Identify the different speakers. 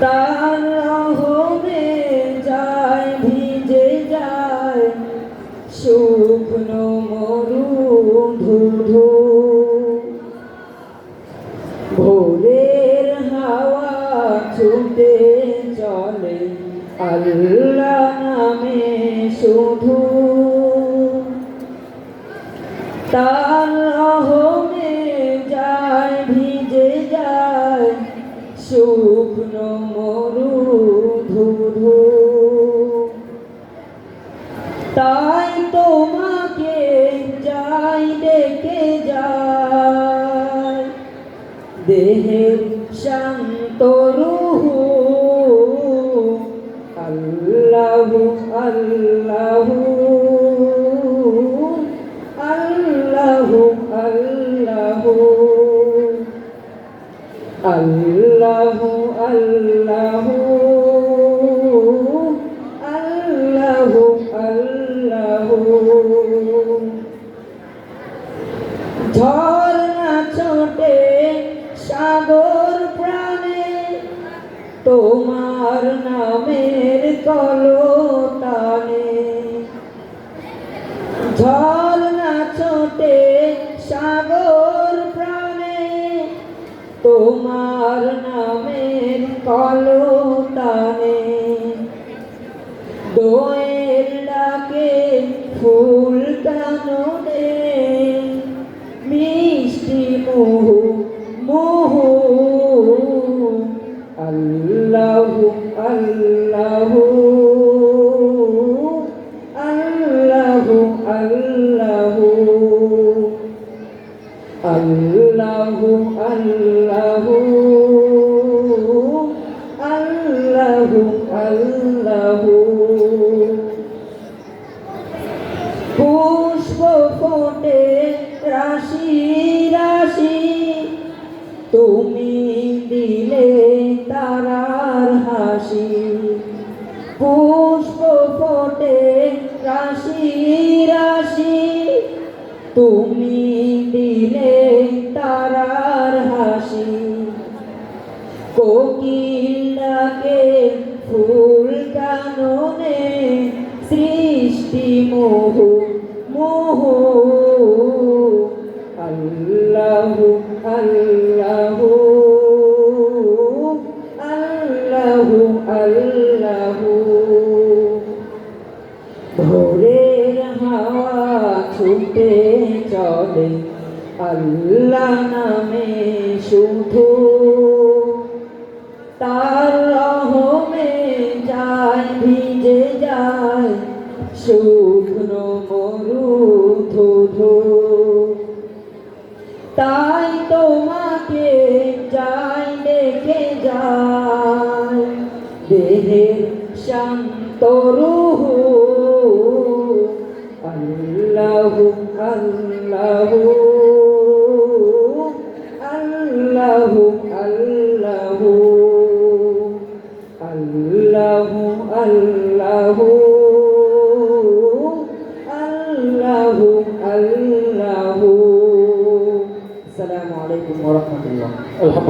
Speaker 1: তার রহমে যায়, ভিজে যায়। শুকনো মরু ধুধু। ভোরের হাওয়া ছুটে চলে, আল্লাহ নামে শুধু। তার শুকনো মরু ধুধু তাই তোমাকে যাই ডেকে যায়। দেহের শান্ত রুহু। আল্লাহু আল্লাহু। আল্লাহু আল্লাহু আল্লাহু আল্লাহু। ঝর্ণা ছোটে সাগর প্রাণে তোমার নামের কলতানে। ঝর্ণা ছোটে সাগর তোমার নামের কলতানে দোয়ের ডাকে ফুল কাননে মিষ্টি মোহু মোহু। আল্লাহু আল্লাহু আল্লাহু আল্লাহু। আল্লাহু পুষ্প ফোটে রাশি রাশি। তুমি দিলে তারার হাসি। পুষ্প ফোটে রাশি রাশি। তুমি দিলে তারার হাসি। কোকিলাকে ফুল কাননে, সৃষ্টি মোহু আল্লাহু আল্লাহু আল্লাহু আল্লাহু। ভোরের হাওয়া ছুটে চলে, আল্লাহ নামে শুধু। তার রহমে যায় ভিজে যায় ধুধু তাই তোমাকে যাই দেখে যাই। দেহে শান্ত রুহ। আল্লাহ আল্লাহু। ahora.